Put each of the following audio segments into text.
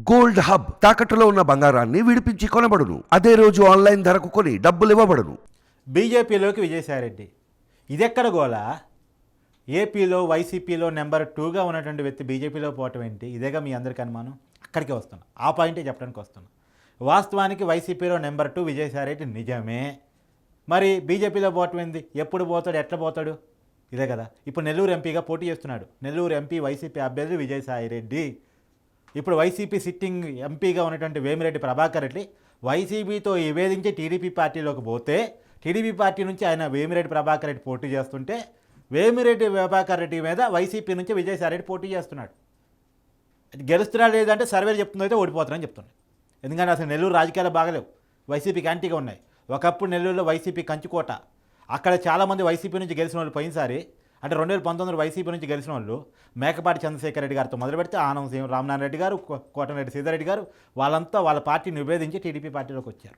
Gold hub తాకట్టులో ఉన్న బంగారాన్ని విడిపించి కొనబడును. అదే రోజు ఆన్లైన్ ధరకు కొని డబ్బులు ఇవ్వబడును. బీజేపీలోకి విజయసాయిరెడ్డి. ఇదెక్కడ గోలా? ఏపీలో వైసీపీలో నెంబర్ టూగా ఉన్నటువంటి వ్యక్తి బీజేపీలో పోవటం ఏంటి? ఇదేగా మీ అందరికీ అనుమానం? అక్కడికే వస్తున్నా. ఆ పాయింటే చెప్పడానికి వస్తున్నా. వాస్తవానికి వైసీపీలో నెంబర్ టూ విజయసాయిరెడ్డి నిజమే. మరి బీజేపీలో పోవటం ఏంది? ఎప్పుడు పోతాడు? ఎట్లా పోతాడు? ఇదే కదా. ఇప్పుడు నెల్లూరు ఎంపీగా పోటీ చేస్తున్నాడు. నెల్లూరు ఎంపీ వైసీపీ అభ్యర్థి విజయసాయిరెడ్డి. ఇప్పుడు వైసీపీ సిట్టింగ్ ఎంపీగా ఉన్నటువంటి వేమిరెడ్డి ప్రభాకర్ రెడ్డి వైసీపీతో విభేదించి టీడీపీ పార్టీలోకి పోతే టీడీపీ పార్టీ నుంచి ఆయన వేమిరెడ్డి ప్రభాకర్ రెడ్డి పోటీ చేస్తుంటే వేమిరెడ్డి ప్రభాకర్ రెడ్డి మీద వైసీపీ నుంచి విజయసాయి రెడ్డి పోటీ చేస్తున్నాడు. గెలుస్తున్నాడు లేదంటే సర్వేలు చెప్తుంది అయితే ఓడిపోతారని చెప్తున్నాడు. ఎందుకంటే అసలు నెల్లూరు రాజకీయాలు బాగలేవు. వైసీపీకి యాంటీగా ఉన్నాయి. ఒకప్పుడు నెల్లూరులో వైసీపీ కంచుకోట. అక్కడ చాలామంది వైసీపీ నుంచి గెలిచిన వాళ్ళు పోయినసారి అంటే రెండు వేల పంతొమ్మిది వైసీపీ నుంచి గెలిచిన వాళ్ళు మేకపాటి చంద్రశేఖర్ రెడ్డి గారితో మొదలు పెడితే ఆనంద్ రామనారాయణ రెడ్డి గారు కో- కోటమిరెడ్డి సీతారెడ్డి గారు వాళ్ళంతా వాళ్ళ పార్టీని విభేదించి టీడీపీ పార్టీలోకి వచ్చారు.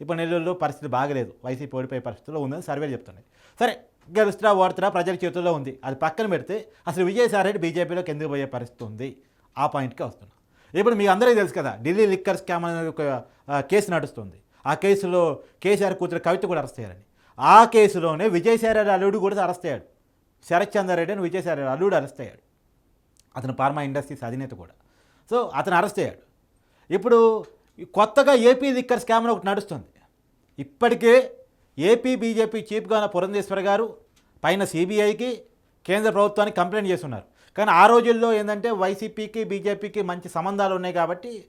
ఇప్పుడు నెల్లూరులో పరిస్థితి బాగలేదు. వైసీపీ ఓడిపోయే పరిస్థితిలో ఉందని సర్వేలు చెప్తున్నాయి. సరే గెలుస్తున్నా ఓడుతున్నా ప్రజల చేతుల్లో ఉంది. అది పక్కన పెడితే అసలు విజయసాయిరెడ్డి బీజేపీలోకి ఎందుకు పోయే పరిస్థితి ఉంది? ఆ పాయింట్కి వస్తున్నా. ఇప్పుడు మీకు అందరికీ తెలుసు కదా ఢిల్లీ లిక్కర్ స్కామ్ అనేది ఒక కేసు నడుస్తుంది. ఆ కేసులో కేసీఆర్ కూతురు కవిత కూడా అరెస్ట్ అయ్యారని ఆ కేసులోనే విజయసాయిరెడ్డి అల్లుడు కూడా అరెస్ట్ అయ్యాడు. శరత్ అని విజయసాయి అల్లుడు అరెస్ట్ అయ్యాడు. అతను ఫార్మా ఇండస్ట్రీస్ అధినేత కూడా. సో అతను అరెస్ట్ అయ్యాడు. ఇప్పుడు కొత్తగా ఏపీ లిక్కర్ స్కామ్ ఒకటి నడుస్తుంది. ఇప్పటికే ఏపీ బీజేపీ చీఫ్గా ఉన్న పురంధేశ్వర గారు పైన సిబిఐకి కేంద్ర ప్రభుత్వానికి కంప్లైంట్ చేస్తున్నారు. కానీ ఆ రోజుల్లో ఏంటంటే వైసీపీకి బీజేపీకి మంచి సంబంధాలు ఉన్నాయి కాబట్టి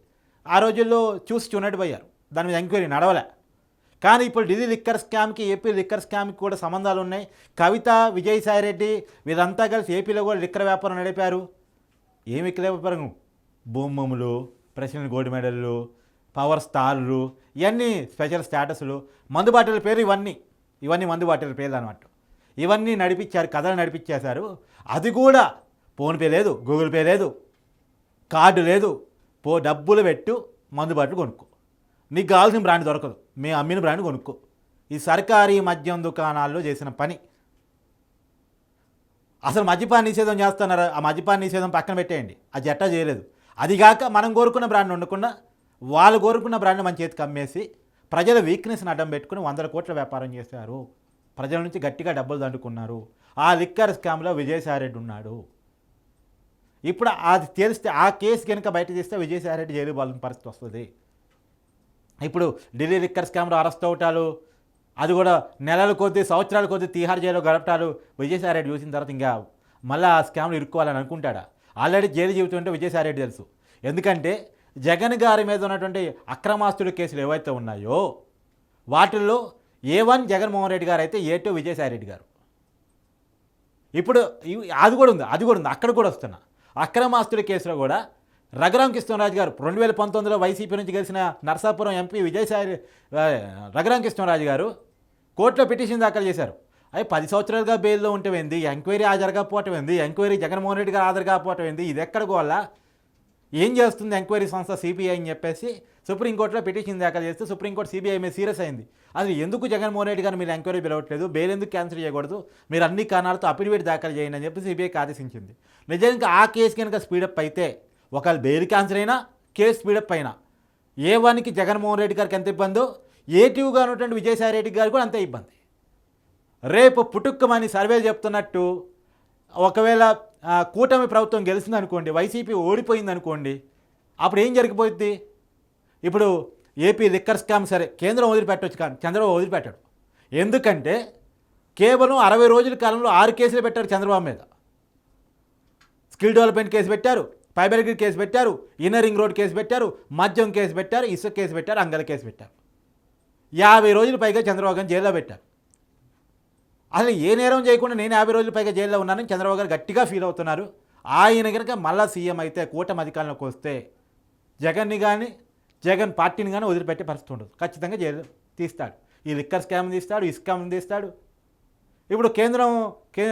ఆ రోజుల్లో చూసి చూనట్టు పోయారు దాని మీద ఎంక్వైరీ నడవలే. కానీ ఇప్పుడు ఢిల్లీ లిక్కర్ స్కామ్కి ఏపీ లిక్కర్ స్కామ్కి కూడా సంబంధాలు ఉన్నాయి. కవిత విజయసాయి రెడ్డి వీరంతా కలిసి ఏపీలో కూడా లిక్కర్ వ్యాపారం నడిపారు. ఏమి ఇక్కడ వ్యాపారం? బొమ్మములు ప్రెసిడెంట్ గోల్డ్ మెడల్లు పవర్ స్టార్లు ఇవన్నీ స్పెషల్ స్టేటస్లు. మందు బాటిల్ పేరు ఇవన్నీ. ఇవన్నీ మందు బాటిల్ పేర్లు అనమాట ఇవన్నీ నడిపించారు కథలు నడిపించేశారు. అది కూడా ఫోన్పే లేదు గూగుల్ పే లేదు కార్డు లేదు. పో డబ్బులు పెట్టు మందు బాటిల్ కొనుక్కో. నీకు కావాల్సిన బ్రాండ్ దొరకదు. మేము అమ్మిన బ్రాండ్ కొనుక్కో. ఈ సర్కారీ మద్యం దుకాణాల్లో చేసిన పని. అసలు మద్యపాన నిషేధం చేస్తున్నారు? ఆ మద్యపాన నిషేధం పక్కన పెట్టేయండి. అది ఎట్టా చేయలేదు. అది కాక మనం కోరుకున్న బ్రాండ్ ఉండకుండా వాళ్ళు కోరుకున్న బ్రాండ్ మన చేతికి అమ్మేసి ప్రజల వీక్నెస్ని అడ్డం పెట్టుకుని వందల కోట్ల వ్యాపారం చేశారు. ప్రజల నుంచి గట్టిగా డబ్బులు దండుకున్నారు. ఆ లిక్కర్ స్కామ్లో విజయసాయిరెడ్డి ఉన్నాడు. ఇప్పుడు అది తెలిస్తే ఆ కేసు కనుక బయట తీస్తే విజయసాయిరెడ్డి జైలు బాలని పరిస్థితి వస్తుంది. ఇప్పుడు ఢిల్లీ లిక్కర్ స్కామ్లో అరెస్ట్ అవటాలు అది కూడా నెలల కొద్దీ సంవత్సరాల కొద్దీ తీహార్ జైల్లో గడపటాలు విజయసాయిరెడ్డి చూసిన తర్వాత ఇంకా మళ్ళీ ఆ స్కామ్లు ఇరుక్కోవాలని అనుకుంటాడా? ఆల్రెడీ జైలు జీవితం అంటే విజయసాయిరెడ్డి తెలుసు. ఎందుకంటే జగన్ గారి మీద ఉన్నటువంటి అక్రమాస్తుల కేసులు ఏవైతే ఉన్నాయో వాటిల్లో ఏ వన్ జగన్మోహన్ రెడ్డి గారు అయితే ఏ టూ విజయసాయిరెడ్డి గారు. ఇప్పుడు అది కూడా ఉంది అది కూడా ఉంది అక్కడ కూడా వస్తున్నా. అక్రమాస్తుల కేసులో కూడా రఘురామ కృష్ణరాజు గారు రెండు వేల పంతొమ్మిదిలో వైసీపీ నుంచి గెలిచిన నర్సాపురం ఎంపీ విజయసాయి ఆ, రఘురామ కృష్ణరాజు గారు కోర్టులో పిటిషన్ దాఖలు చేశారు. అవి పది సంవత్సరాలుగా బెయిల్లో ఉంటే ఏంది ఎంక్వైరీ హాజరు కాకపోవటం ఏంది? ఎంక్వైరీ జగన్మోహన్ రెడ్డి గారు హాజరు కాకపోవటం ఏంది? ఇది ఎక్కడ గోళ్ళ ఏం చేస్తుంది ఎంక్వైరీ సంస్థ సిబిఐ అని చెప్పేసి సుప్రీంకోర్టులో పిటిషన్ దాఖలు చేస్తే సుప్రీంకోర్టు సిబిఐ మీద సీరియస్ అయింది. అసలు ఎందుకు జగన్మోహన్ రెడ్డి గారు మీరు ఎంక్వైరీ పిలవట్లేదు? బెయిల్ ఎందుకు క్యాన్సిల్ చేయకూడదు? మీరు అన్ని కారణాలతో అఫిడవిట్ దాఖలు చేయండి అని చెప్పి సిబిఐకి ఆదేశించింది. నిజానికి ఆ కేసు కనుక స్పీడప్ అయితే ఒకవేళ బెయిల్ క్యాన్సిల్ అయినా కేసు స్పీడప్ అయినా. ఏ వన్కి జగన్మోహన్ రెడ్డి గారికి ఎంత ఇబ్బందో ఏ టూగా ఉన్నటువంటి విజయసాయి రెడ్డి గారికి కూడా అంతే ఇబ్బంది. రేపు పుట్టుక్కమని సర్వేలు చెప్తున్నట్టు ఒకవేళ కూటమి ప్రభుత్వం గెలిచింది అనుకోండి వైసీపీ ఓడిపోయింది అనుకోండి అప్పుడు ఏం జరిగిపోద్ది ఇప్పుడు ఏపీ లిక్కర్ స్కామ్ సరే కేంద్రం వదిలిపెట్టవచ్చు కానీ చంద్రబాబు వదిలిపెట్టాడు. ఎందుకంటే కేవలం అరవై రోజుల కాలంలో ఆరు కేసులు పెట్టారు చంద్రబాబు మీద. స్కిల్ డెవలప్మెంట్ కేసు పెట్టారు ఫైబర్ కేసు పెట్టారు ఇన్నర్ రింగ్ రోడ్ కేసు పెట్టారు మద్యం కేసు పెట్టారు ఇసుక కేసు పెట్టారు అంగల కేసు పెట్టారు. యాభై రోజులు పైగా చంద్రబాబు గారిని జైల్లో పెట్టారు. అసలు ఏ నేరం చేయకుండా నేను యాభై రోజుల పైగా జైల్లో ఉన్నానని చంద్రబాబు గారు గట్టిగా ఫీల్ అవుతున్నారు. ఆయన కనుక మళ్ళా సీఎం అయితే కూటమి అధికారంలోకి వస్తే జగన్ని కానీ జగన్ పార్టీని కానీ వదిలిపెట్టే పరిస్థితి ఉండదు. ఖచ్చితంగా జైలు తీస్తాడు. ఈ లిక్కర్ స్కామ్ తీస్తాడు ఈ స్కామ్ తీస్తాడు. ఇప్పుడు కేంద్రం కే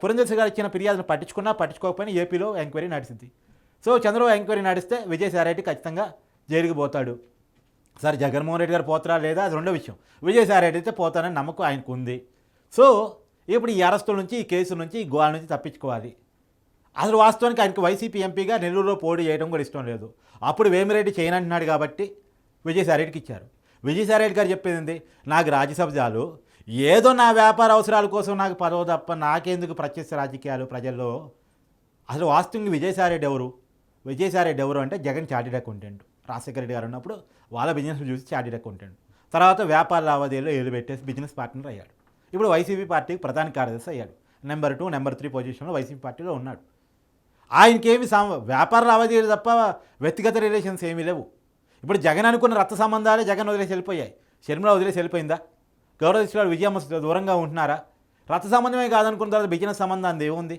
పురంధేశ్వరి గారు ఇచ్చిన ఫిర్యాదును పట్టించుకున్నా పట్టించుకోకపోయినా ఏపీలో ఎంక్వైరీ నడిచింది. సో చంద్రబాబు ఎంక్వైరీ నడిస్తే విజయసాయిరెడ్డి ఖచ్చితంగా జైలుకి పోతాడు. సరే జగన్మోహన్ రెడ్డి గారు పోతారా లేదా? అది రెండో విషయం. విజయసాయిరెడ్డి అయితే పోతానని నమ్మకం ఆయనకు ఉంది. సో ఇప్పుడు ఈ అరెస్టుల నుంచి ఈ కేసు నుంచి ఈ గోల నుంచి తప్పించుకోవాలి. అసలు వాస్తవానికి ఆయనకు వైసీపీ ఎంపీగా నెల్లూరులో పోటీ చేయడం కూడా ఇష్టం లేదు. అప్పుడు వేమిరెడ్డి చేయనంటున్నాడు కాబట్టి విజయసాయిరెడ్డికి ఇచ్చారు. విజయసాయిరెడ్డి గారు చెప్పేది ఏంది? నాకు రాజ్యసభ చాలు. ఏదో నా వ్యాపార అవసరాల కోసం నాకు పదవ తప్ప నాకెందుకు ప్రత్యక్ష రాజకీయాలు ప్రజల్లో? అసలు వాస్తవంగా విజయసాయిరెడ్డి ఎవరు? విజయసాయిరెడ్డి ఎవరు అంటే జగన్ చార్టెడ్ అకౌంటెంట్. రాజశేఖర రెడ్డి గారు ఉన్నప్పుడు వాళ్ళ బిజినెస్ చూసి చార్టెడ్ అకౌంటెంట్. తర్వాత వ్యాపార లావాదేవీలో ఏలు పెట్టేసి బిజినెస్ పార్ట్నర్ అయ్యాడు. ఇప్పుడు వైసీపీ పార్టీకి ప్రధాన కార్యదర్శి అయ్యాడు. నెంబర్ టూ నెంబర్ త్రీ పొజిషన్లో వైసీపీ పార్టీలో ఉన్నాడు. ఆయనకేమి సమ వ్యాపార లావాదేవీలు తప్ప వ్యక్తిగత రిలేషన్స్ ఏమీ లేవు. ఇప్పుడు జగన్ అనుకున్న రక్త సంబంధాలే జగన్ వదిలేసి వెళ్ళిపోయాయి. షర్మిల వదిలేసి వెళ్ళిపోయిందా? గౌరవ శిష్యులు విజయమ్మ దూరంగా ఉంటున్నారా? రక్త సంబంధమే కాదనుకున్న తర్వాత బిజినెస్ సంబంధం ఏముంది?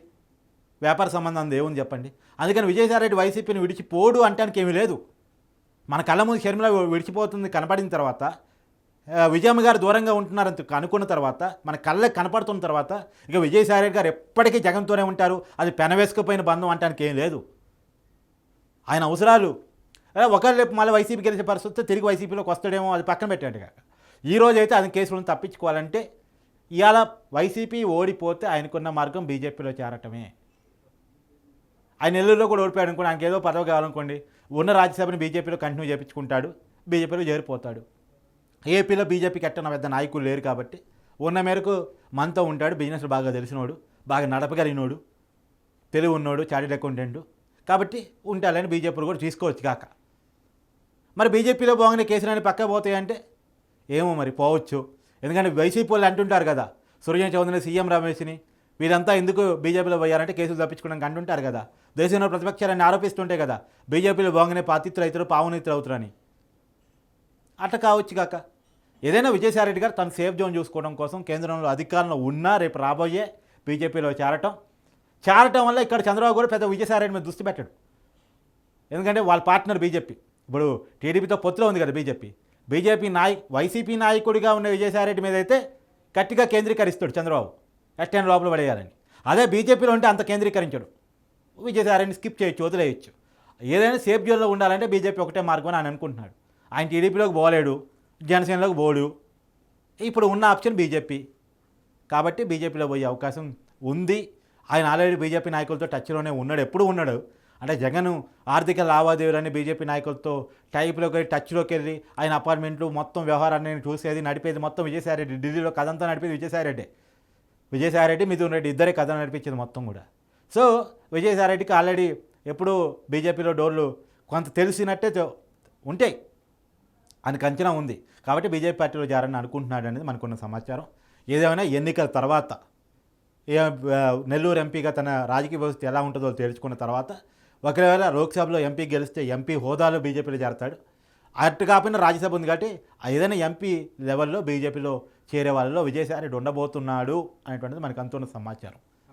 వ్యాపార సంబంధం దేవుని చెప్పండి. అందుకని విజయసాయిరెడ్డి వైసీపీని విడిచిపోడు అంటానికి ఏమీ లేదు. మన కళ్ళ ముందు షర్మిల విడిచిపోతుంది కనపడిన తర్వాత విజయమ్మ గారు దూరంగా ఉంటున్నారని అనుకున్న తర్వాత మన కళ్ళకి కనపడుతున్న తర్వాత ఇక విజయసాయి గారు ఎప్పటికీ జగన్తోనే ఉంటారు అది పెనవేసుకుపోయిన బంధం అంటానికి ఏం లేదు. ఆయన అవసరాలు అదే ఒకళ్ళు రేపు మళ్ళీ వైసీపీ గెలిచే పరిస్థితి వస్తే తిరిగి వైసీపీలోకి వస్తాడేమో అది పక్కన పెట్టాడు కాక ఈ అయితే ఆయన కేసులను తప్పించుకోవాలంటే ఇవాళ వైసీపీ ఓడిపోతే ఆయనకున్న మార్గం బీజేపీలో చేరటమే. ఆయన నెల్లూరులో కూడా ఓడిపోయాడు అనుకోండి ఆయనకి ఏదో పదవి కావాలనుకోండి ఉన్న రాజ్యసభని బీజేపీలో కంటిన్యూ చేయించుకుంటాడు బీజేపీలో చేరిపోతాడు. ఏపీలో బీజేపీకి ఎట్టన పెద్ద నాయకులు లేరు కాబట్టి ఉన్న మేరకు మనతో ఉంటాడు బిజినెస్ బాగా తెలిసినోడు బాగా నడపగలిగినోడు తెలివి ఉన్నోడు చార్టెడ్ అకౌంటెంట్. కాబట్టి ఉంటాలని బీజేపీలో కూడా తీసుకోవచ్చు కాక. మరి బీజేపీలో బాగానే కేసులని పక్క పోతాయంటే ఏమో మరి పోవచ్చు. ఎందుకంటే వైసీపీ వాళ్ళు అంటుంటారు కదా సురజన చౌదరిని సీఎం రమేష్ని వీరంతా ఎందుకు బీజేపీలో పోయారంటే కేసులు తప్పించుకోవడానికి అంటుంటారు కదా. దేశంలో ప్రతిపక్షాలని ఆరోపిస్తుంటే కదా బీజేపీలో బాగానే పాతిత్రులు అవుతారు పావునిత్రులు అవుతారని. అట్లా కావచ్చు కాక. ఏదైనా విజయసాయిరెడ్డి గారు తన సేఫ్ జోన్ చూసుకోవడం కోసం కేంద్రంలో అధికారంలో ఉన్నా రేపు రాబోయే బీజేపీలో చేరటం. చేరటం వల్ల ఇక్కడ చంద్రబాబు కూడా పెద్ద విజయసాయిరెడ్డి మీద దృష్టి పెట్టాడు. ఎందుకంటే వాళ్ళ పార్ట్నర్ బీజేపీ. ఇప్పుడు టీడీపీతో పొత్తులో ఉంది కదా బీజేపీ. బీజేపీ నాయ వైసీపీ నాయకుడిగా ఉన్న విజయసాయిరెడ్డి మీద అయితే గట్టిగా కేంద్రీకరిస్తాడు చంద్రబాబు. ఎట్టైన లోపల పడేయాలని అదే బీజేపీలో ఉంటే అంత కేంద్రీకరించడు. విజయసాయిరెడ్డిని స్కిప్ చేయొచ్చు వదిలేయచ్చు. ఏదైనా సేఫ్ జోన్లో ఉండాలంటే బీజేపీ ఒకటే మార్గం అని ఆయన అనుకుంటున్నాడు. ఆయన టీడీపీలోకి పోలేడు జనసేనలోకి పోడు. ఇప్పుడు ఉన్న ఆప్షన్ బీజేపీ. కాబట్టి బీజేపీలో పోయే అవకాశం ఉంది. ఆయన ఆల్రెడీ బీజేపీ నాయకులతో టచ్లోనే ఉన్నాడు ఎప్పుడు ఉన్నాడు. అంటే జగన్ ఆర్థిక లావాదేవీలన్నీ బీజేపీ నాయకులతో టైప్లోకి వెళ్ళి టచ్లోకి వెళ్ళి ఆయన అపార్ట్మెంట్లు మొత్తం వ్యవహారాన్ని చూసేది నడిపేది మొత్తం విజయసాయిరెడ్డి. ఢిల్లీలో కదంతా నడిపేది విజయసాయిరెడ్డి. విజయసాయిరెడ్డి మిథున్ రెడ్డి ఇద్దరే కథ నడిపించింది మొత్తం కూడా. సో విజయసాయిరెడ్డికి ఆల్రెడీ ఎప్పుడూ బీజేపీలో డోర్లు కొంత తెలిసినట్టే ఉంటాయి. అని అంచనా ఉంది. కాబట్టి బీజేపీ పార్టీలో చేరని అనుకుంటున్నాడు అనేది మనకున్న సమాచారం. ఏదేమైనా ఎన్నికల తర్వాత ఏ నెల్లూరు ఎంపీగా తన రాజకీయ భవిష్యత్తు ఎలా ఉంటుందో తెలుసుకున్న తర్వాత ఒకవేళ లోక్సభలో ఎంపీ గెలిస్తే ఎంపీ హోదాలో బీజేపీలో చేరతాడు అటు కాకపోయినా రాజ్యసభ ఉంది కాబట్టి ఏదైనా ఎంపీ లెవెల్లో బీజేపీలో చేరే వాళ్ళలో విజయసాయి రెడ్డి ఉండబోతున్నాడు అనేటువంటిది మనకు అంతున్న సమాచారం.